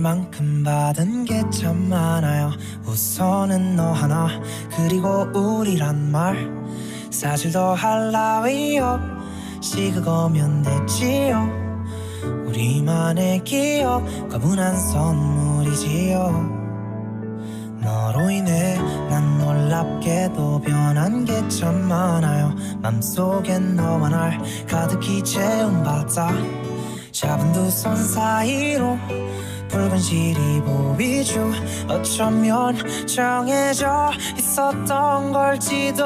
만큼 받은 게 참 많아요. 우선은 너 하나 그리고 우리란 말. 사실 더 할라위요. 시 그거면 됐지요. 우리만의 기억 과분한 선물이지요. 너로 인해 난 놀랍게도 변한 게 참 많아요. 맘속엔 너와 날 가득히 채운 바다 잡은 두 손 사이로 붉은 실이 보이죠 어쩌면 정해져 있었던 걸지도.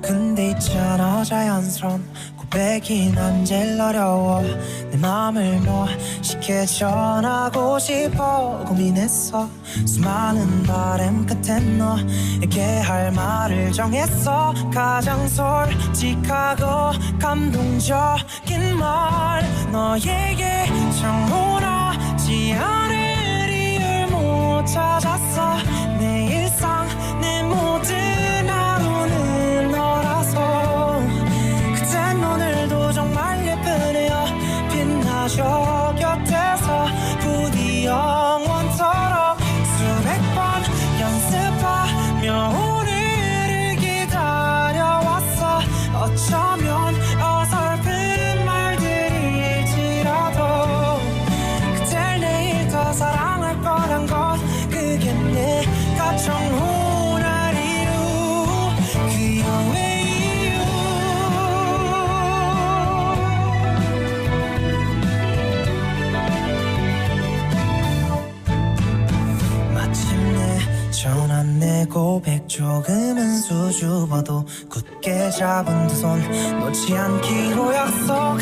근데 있잖아 자연스런 고백이 난 제일 어려워. 내 맘을 멋있게 전하고 싶어. 고민했어. 수많은 바람 끝에 너에게 할 말을 정했어. 가장 솔직하고 감동적인 말 너에게 고백 조금은 수줍어도 굳게 잡은 두 손. 놓지 않기로 약속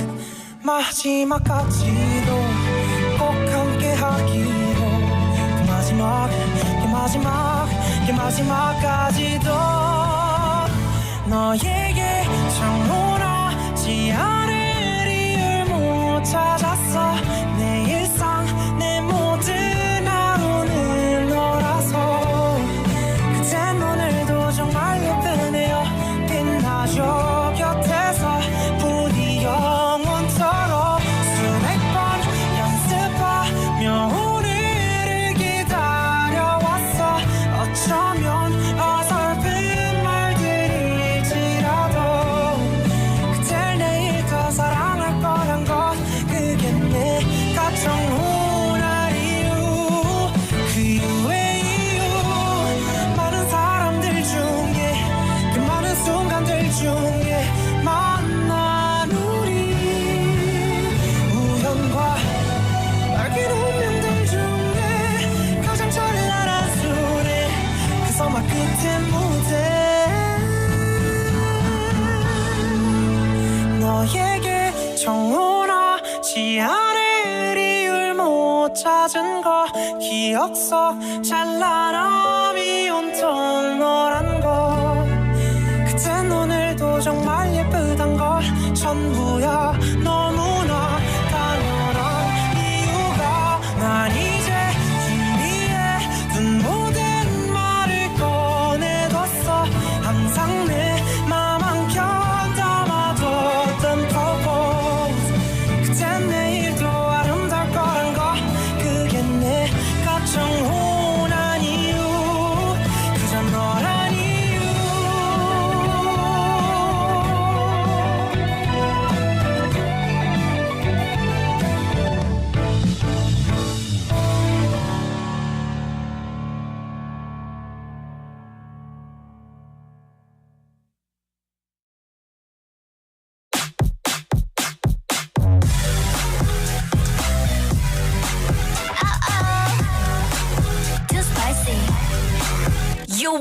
마지막까지도 꼭 함께 하기로. 그 마지막 그 마지막 그 마지막까지도 너에게 정원하지 않을 너에게 정원하지 않을 이유를 못 찾은 거 기억 속 찬란함이 온통 너란 오늘도 정말 예쁘단 걸 전부야.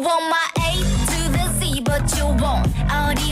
vamos mais.